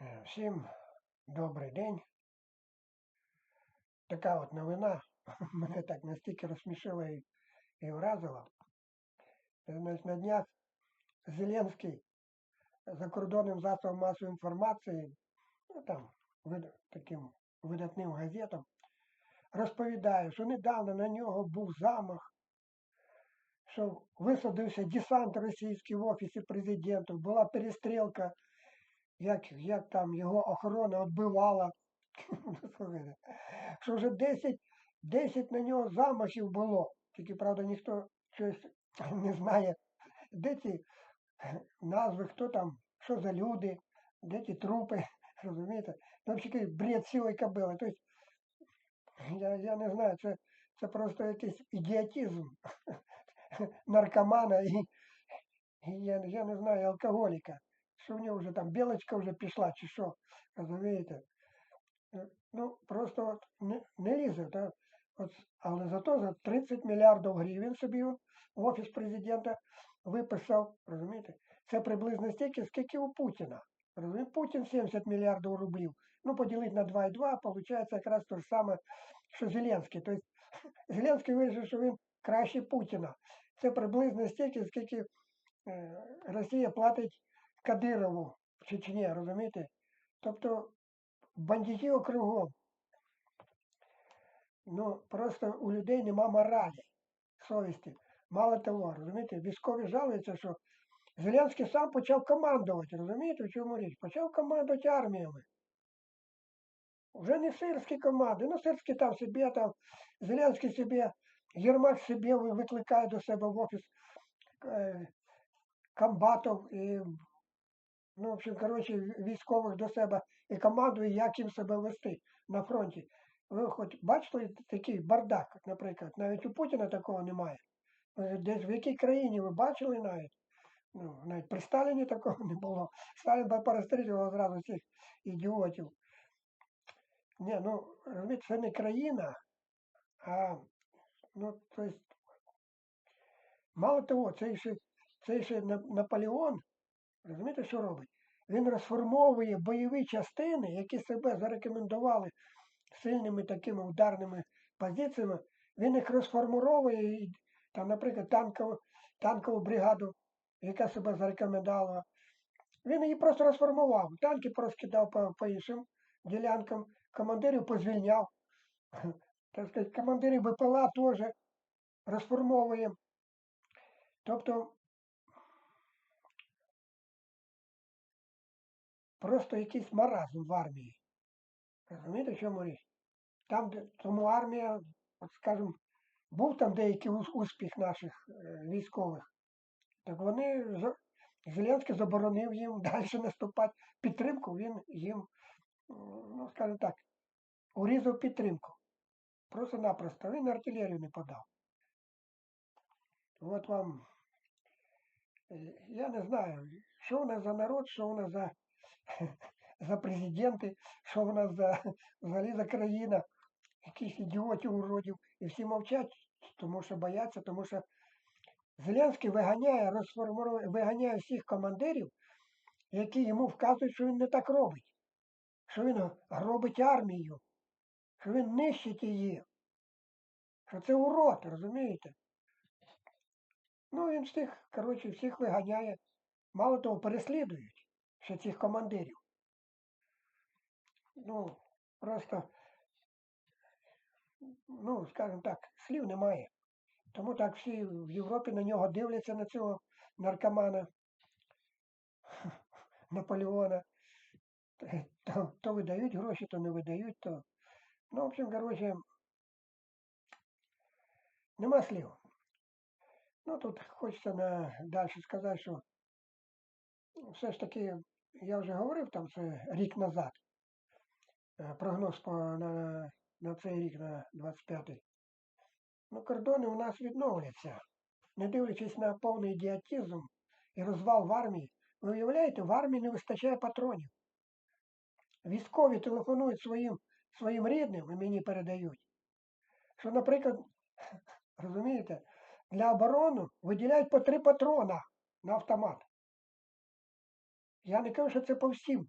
Е, Всім добрий день. Така от новина мене так настільки розсмішила і, і вразила. Значить, на днях Зеленський закордонним засобом масової інформації, ну там вид- таким видатним газетам, розповідає, що недавно на нього був замах, що висадився десант російський в офісі президента, була перестрілка як, як там його охорона відбивала. Що вже 10, 10 на нього замахів було. Тільки, правда, ніхто щось не знає, де ці назви, хто там, що за люди, де ті трупи, розумієте? Ну, взагалі бред сілої кобили. Тобто, я, я не знаю, це, це просто якийсь ідіотизм наркомана і, і я, я не знаю, алкоголіка що в нього вже там білочка вже пішла, чи що, розумієте? Е, Ну, просто от не, не лізе. Та, от, але зато за 30 мільярдів гривень собі в офіс президента виписав, розумієте? Це приблизно стільки, скільки у Путіна. Розумієте? Путін 70 мільярдів рублів. Ну, поділити на 2,2, виходить якраз те ж саме, що Зеленський. Тобто Зеленський вирішив, що він краще Путіна. Це приблизно стільки, скільки е, Росія платить Кадирову в Чечні, розумієте? Тобто бандитів кругом. Ну, просто у людей нема моралі, совісті. Мало того, розумієте, військові жалуються, що Зеленський сам почав командувати, розумієте, в чому річ? Почав командувати арміями. Вже не сирські команди, ну сирські там собі, там Зеленський собі, Єрмак собі викликає до себе в офіс е, комбатів і ну, в общем, коротше, військових до себе і командує, як їм себе вести на фронті. Ви хоч бачили такий бардак, наприклад, навіть у Путіна такого немає. Десь в якій країні ви бачили навіть? Ну, навіть при Сталіні такого не було. Сталін би перестрілював одразу цих ідіотів. Ні, ну, розумієте, це не країна, а ну, то есть, мало того, цей ще, цей ще На- Наполеон, Розумієте, що робить? Він розформовує бойові частини, які себе зарекомендували сильними такими ударними позиціями. Він їх розформуровує, і, там, наприклад, танкову, танкову бригаду, яка себе зарекомендувала. Він її просто розформував. Танки порозкидав по, по іншим ділянкам, командирів позвільняв. Так сказати, командирів БПЛА теж розформовує. Тобто просто якийсь маразм в армії. Розумієте, чому річ? Там, де тому армія, от скажімо, був там деякий успіх наших е, військових, так вони Зеленський заборонив їм далі наступати. Підтримку він їм, ну скажімо так, урізав підтримку. Просто-напросто він артилерію не подав. От вам, е, я не знаю, що у нас за народ, що у нас за, за президенти, що у нас за взагалі за країна, якихось ідіотів уродів. І всі мовчать, тому що бояться, тому що Зеленський виганяє, розформує, виганяє всіх командирів, які йому вказують, що він не так робить, що він робить армію, що він нищить її, що це урод, розумієте? Ну, він всіх, коротше, всіх виганяє. Мало того, переслідують ще цих командирів. Ну, просто, ну, скажімо так, слів немає. Тому так всі в Європі на нього дивляться на цього наркомана Наполеона. То, то видають гроші, то не видають, то. Ну, в общем, коротше, нема слів. Ну, тут хочеться на, далі сказати, що все ж таки, я вже говорив там це рік назад, е, прогноз по, на, на цей рік, на 25-й. Ну, кордони у нас відновляться. Не дивлячись на повний ідіотизм і розвал в армії. Ви уявляєте, в армії не вистачає патронів. Військові телефонують своїм, своїм рідним і мені передають, що, наприклад, розумієте, для оборони виділяють по три патрона на автомат. Я не кажу, що це по всім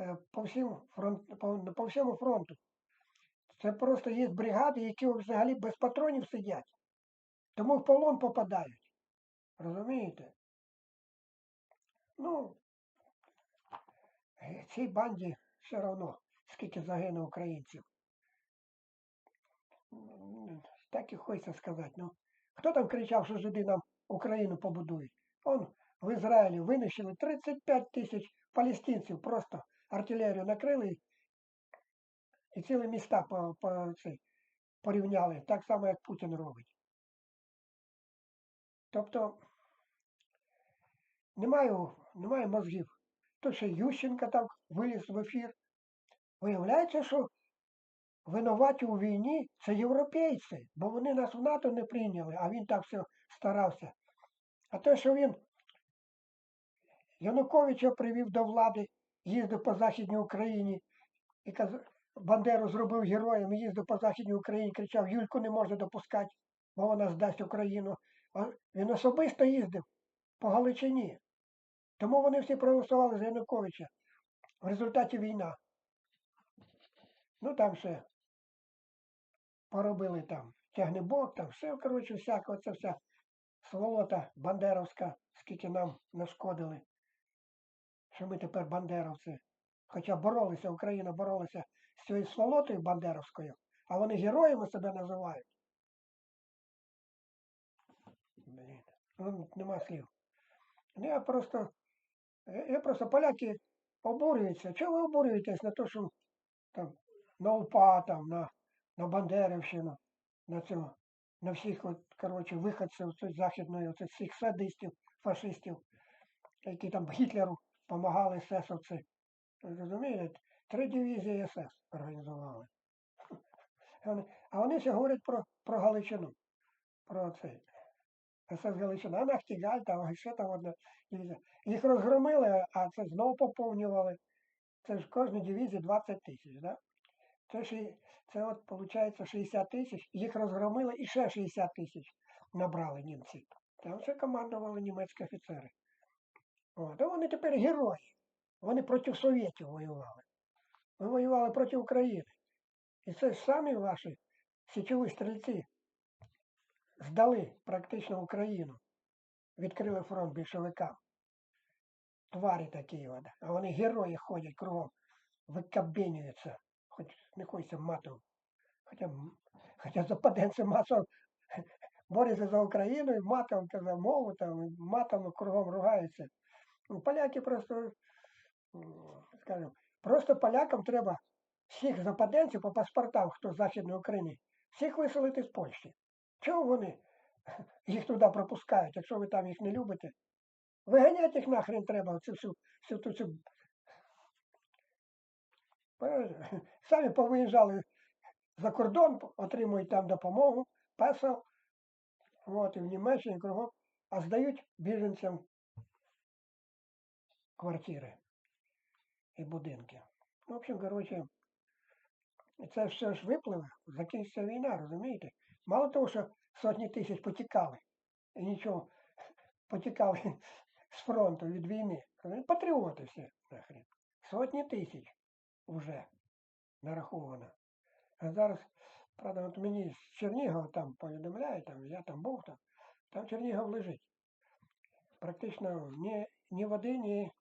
е, по, всім фронт, по, по всьому фронту. Це просто є бригади, які взагалі без патронів сидять. Тому в полон попадають. Розумієте? Ну, е, цій банді все одно, скільки загине українців. Так і хочеться сказати. Ну, хто там кричав, що жиди нам Україну побудують? Он в Ізраїлі винищили 35 тисяч палестинців, просто артилерію накрили і- цілі міста по, по, цей, порівняли, так само, як Путін робить. Тобто немає, немає мозгів. То ще Ющенка там виліз в ефір. Виявляється, що винуваті у війні це європейці, бо вони нас в НАТО не прийняли, а він так все старався. А те, що він Януковича привів до влади, їздив по Західній Україні і каз... Бандеру зробив героєм, їздив по Західній Україні, кричав, Юльку не можна допускати, бо вона здасть Україну. А він особисто їздив по Галичині. Тому вони всі проголосували за Януковича. В результаті війна. Ну там ще поробили там тягнебок, там все, коротше, всяко, це вся сволота бандеровська, скільки нам нашкодили. Що ми тепер бандеровці. Хоча боролися, Україна боролася з цією сволотою бандеровською, а вони героями себе називають. Блін, ну, нема слів. Ну, Я просто, я просто поляки обурюються. Чого ви обурюєтесь на те, що там на УПА, там, на, на Бандерівщину, на цього, на всіх, от, коротше, виходців західної, оцих всіх садистів, фашистів, які там Гітлеру допомагали есесовці. Розумієте? Три дивізії СС організували. А вони, ще говорять про, про Галичину. Про цей. СС Галичина, а Нахтігаль, там, ще там одна дивізія. Їх розгромили, а це знову поповнювали. Це ж кожній дивізії 20 тисяч, да? Це, ж, це от, виходить, 60 тисяч, їх розгромили і ще 60 тисяч набрали німці. Там ще командували німецькі офіцери. От, а вони тепер герої. Вони проти совєтів воювали. Ми воювали проти України. І це самі ваші січові стрільці здали практично Україну. Відкрили фронт більшовикам. Тварі такі от. А вони герої ходять кругом, викабенюються. Хоч не хочеться матом. Хоча, хоча западенці матом борються за Україну і матом та за мову, там, матом кругом ругаються. Ну, Поляки просто, скажімо, просто полякам треба всіх западенців по паспортам, хто з Західної України, всіх виселити з Польщі. Чого вони їх туди пропускають, якщо ви там їх не любите? Виганяти їх нахрен треба, оцю всю, всю ту цю. Самі повиїжджали за кордон, отримують там допомогу, песо, от, і в Німеччині кругом, а здають біженцям квартири і будинки. В общем, коротше, це все ж випливе, закінчиться війна, розумієте? Мало того, що сотні тисяч потікали, і нічого, потікали з фронту від війни. Патріоти всі нахрен. Сотні тисяч вже нараховано. А зараз, правда, от мені з Чернігова там повідомляють, там, я там був, там, там Чернігов лежить. Практично ні, ні води, ні,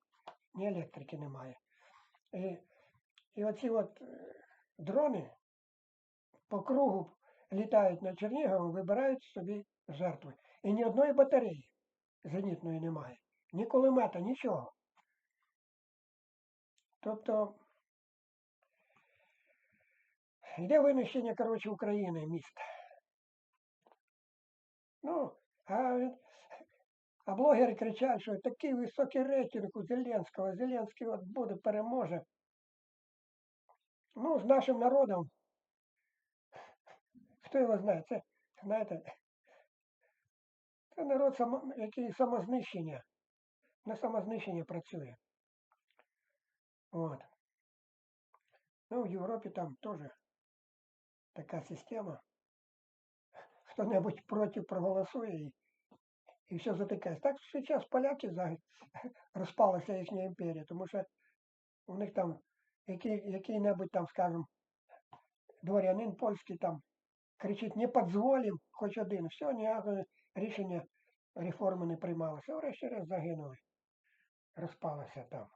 ні електрики немає. І, і оці от е, дрони по кругу літають над Черніговом, вибирають собі жертви. І ні одної батареї зенітної немає, ні кулемета, нічого. Тобто йде винищення, коротше, України міст. Ну, а, а блогери кричать, що такий високий рейтинг у Зеленського, Зеленський от буде, переможе. Ну, з нашим народом, хто його знає, це, знаєте, це народ, само, який самознищення, на самознищення працює. От. Ну, в Європі там теж така система. Хто-небудь проти проголосує і все затикається. Так зараз поляки розпалася їхня імперія, тому що у них там який, який-небудь там, скажімо, дворянин польський там кричить, не подзволім, хоч один. Все, ніякого рішення реформи не приймалося. Врешті-решт загинули. Розпалося там.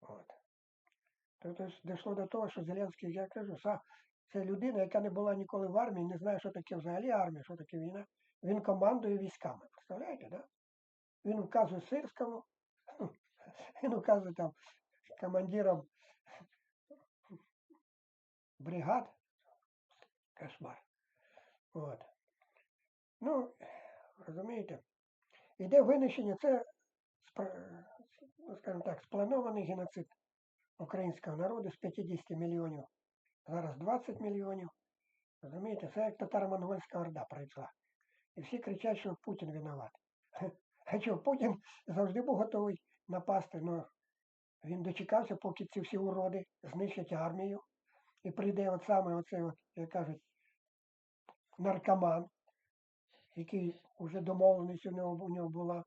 От. Тобто дійшло до того, що Зеленський, я кажу, са- це людина, яка не була ніколи в армії, не знає, що таке взагалі армія, що таке війна. Він командує військами. Представляєте, да? Він вказує Сирському, він указує там командирам бригад. Кошмар. От. Ну, розумієте, іде винищення, це, ну, скажімо так, спланований геноцид українського народу з 50 мільйонів, зараз 20 мільйонів. Розумієте, це як татаро-монгольська орда пройшла. І всі кричать, що Путін винуват. А що, Путін завжди був готовий напасти, але він дочекався, поки ці всі уроди знищать армію. І прийде от саме оцей, от, як кажуть, наркоман, який вже домовленість у нього, у нього була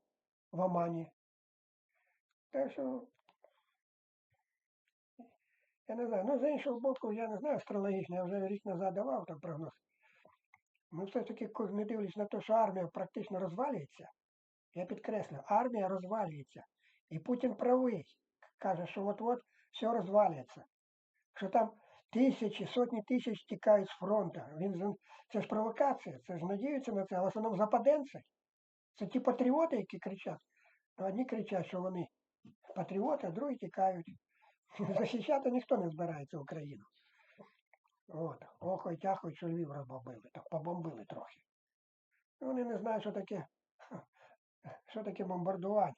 в Омані. Так що, я не знаю, ну з іншого боку, я не знаю астрологічно, я вже рік назад давав там прогноз. Ми все ж таки, не дивлячись на те, що армія практично розвалюється, я підкреслю, армія розвалюється. І Путін правий. Каже, що от-от все розвалюється. Що там тисячі, сотні тисяч тікають з фронту. Він, це ж провокація, це ж надіються на це, а в основному западенці. Це ті патріоти, які кричать. Ну, одні кричать, що вони патріоти, а другі тікають. Захищати ніхто не збирається Україну. От, охо тяхо, Львів розбомбили, так побомбили трохи. Вони не знають, що таке, що таке бомбардування.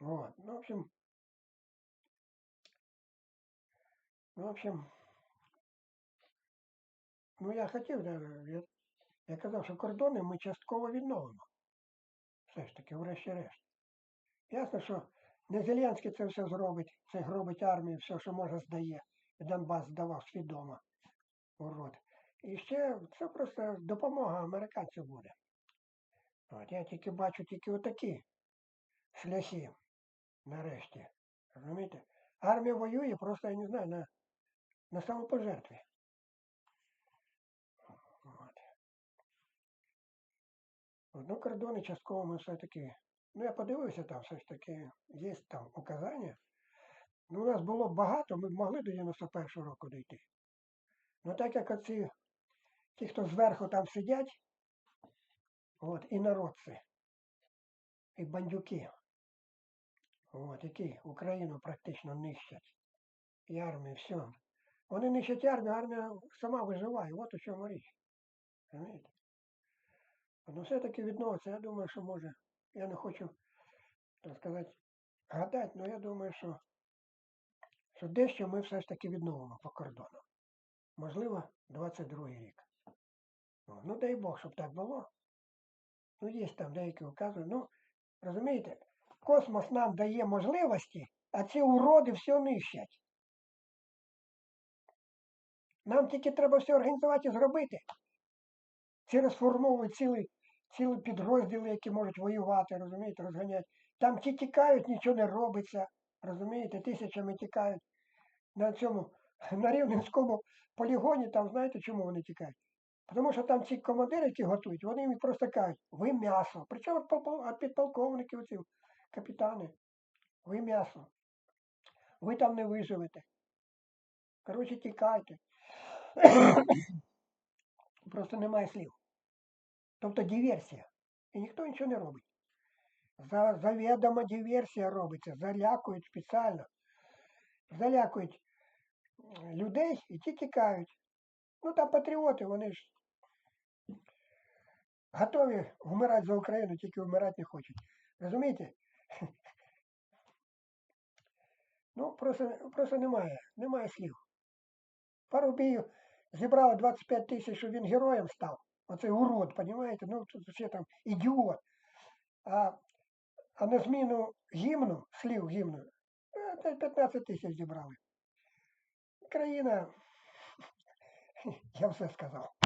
От, ну, в общем, ну, в общем, ну я хотів, я, я казав, що кордони ми частково відновимо. Все ж таки, врешті-решт. Ясно, що не Зеленський це все зробить, це робить армію, все, що може, здає. Донбас здавав свідомо. Урод. І ще це просто допомога американців буде. От, я тільки бачу тільки отакі шляхи нарешті. Розумієте? Армія воює просто, я не знаю, на, на самопожертві. От, ну, кордони частково ми все-таки. Ну, я подивився, там все ж таки є там указання. Ну, у нас було багато, ми б могли до 91-го року дійти. Ну так як оці, ті, хто зверху там сидять, от, і народці, і бандюки, от, які Україну практично нищать. І армію, все. Вони нищать армію, армія сама виживає. От у чому річ. Розумієте? Ну все-таки відновиться, я думаю, що може. Я не хочу, так сказати, гадати, але я думаю, що, що дещо ми все ж таки відновимо по кордону. Можливо, 22 рік. Ну, дай Бог, щоб так було. Ну, є там деякі укази. Ну, розумієте, космос нам дає можливості, а ці уроди все нищать. Нам тільки треба все організувати і зробити. Ці розформовують цілі, цілі підрозділи, які можуть воювати, розумієте, розганяти. Там ті тікають, нічого не робиться. Розумієте, тисячами тікають. На цьому, на Рівненському полігоні, там знаєте, чому вони тікають? Тому що там ці командири, які готують, вони їм просто кажуть, ви м'ясо. Причому от підполковники, оці капітани, ви м'ясо. Ви там не виживете. Коротше, тікайте. Просто немає слів. Тобто диверсія. І ніхто нічого не робить. За, завідома диверсія робиться, залякують спеціально. Залякують людей і ті тікають. Ну там патріоти, вони ж готові вмирати за Україну, тільки вмирати не хочуть. Розумієте? Ну, просто, просто немає, немає слів. Парубію зібрали 25 тисяч, щоб він героєм став. Оцей урод, розумієте? Ну, тут ще там ідіот. А, а на зміну гімну, слів гімну, е, та й 15 тисяч зібрали. Країна, я все сказав.